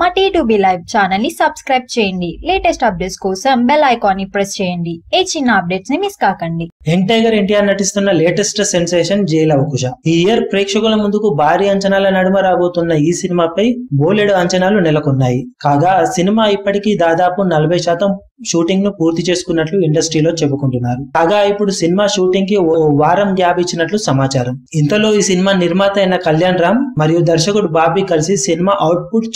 మా T live ఛానల్ని subscribe చేయండి. లేటెస్ట్ అప్డేట్స్ కోసం బెల్ ఐకాన్ని ప్రెస్ చేయండి. ఏ చిన్న అప్డేట్స్ని మిస్ కాకండి. యంగ్ టైగర్ ఎన్టీఆర్ నటిస్తున్న లేటెస్ట్ సెన్సేషన్ జైల్ అవకుశ ఈ ఇయర్ ప్రేక్షకుల ముందుకు భారీ అంచనాల నడుమ రాబోతున్న ఈ సినిమాపై బోలెడు అంచనాలు నెలకొన్నాయి. కాగా సినిమా ఇప్పటికీ దాదాపు నలభై శాతం షూటింగ్ను పూర్తి చేసుకున్నట్లు ఇండస్ట్రీలో చెప్పుకుంటున్నారు కాగా ఇప్పుడు సినిమా షూటింగ్కి ఓ వారం గ్యాప్ ఇచ్చినట్లు సమాచారం. ఇంతలో ఈ సినిమా నిర్మాత అయిన కళ్యాణ్ రామ్ మరియు దర్శకుడు బాబీ కలిసి సినిమా అవుట్పుట్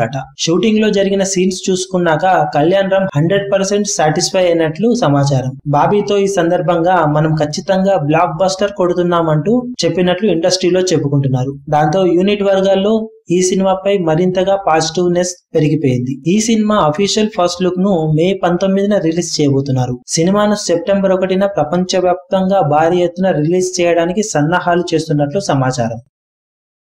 చూసుకున్నారట షూటింగ్లో జరిగిన scenes చూసుకున్నాక Kalyan Ram hundred percent satisfy అయినట్లు సమాచారం. బాబీతో ఈ సందర్భంగా మనం ఖచ్చితంగా బ్లాక్ బస్టర్ కొడుతున్నామంటూ చెప్పినట్లు ఇండస్ట్రీలో చెప్పుకుంటున్నారు. దాంతో యూనిట్ వర్గాల్లో ఈ సినిమాపై మరింతగా పాజిటివ్నెస్ పెరిగిపోయింది. ఈ సినిమా అఫీషియల్ ఫస్ట్ లుక్ను మే పంతొమ్మిదిన రిలీజ్ చేయబోతున్నారు. సినిమాను సెప్టెంబర్ ఒకటిన ప్రపంచవ్యాప్తంగా భారీ ఎత్తున రిలీజ్ చేయడానికి సన్నాహాలు చేస్తున్నట్లు సమాచారం.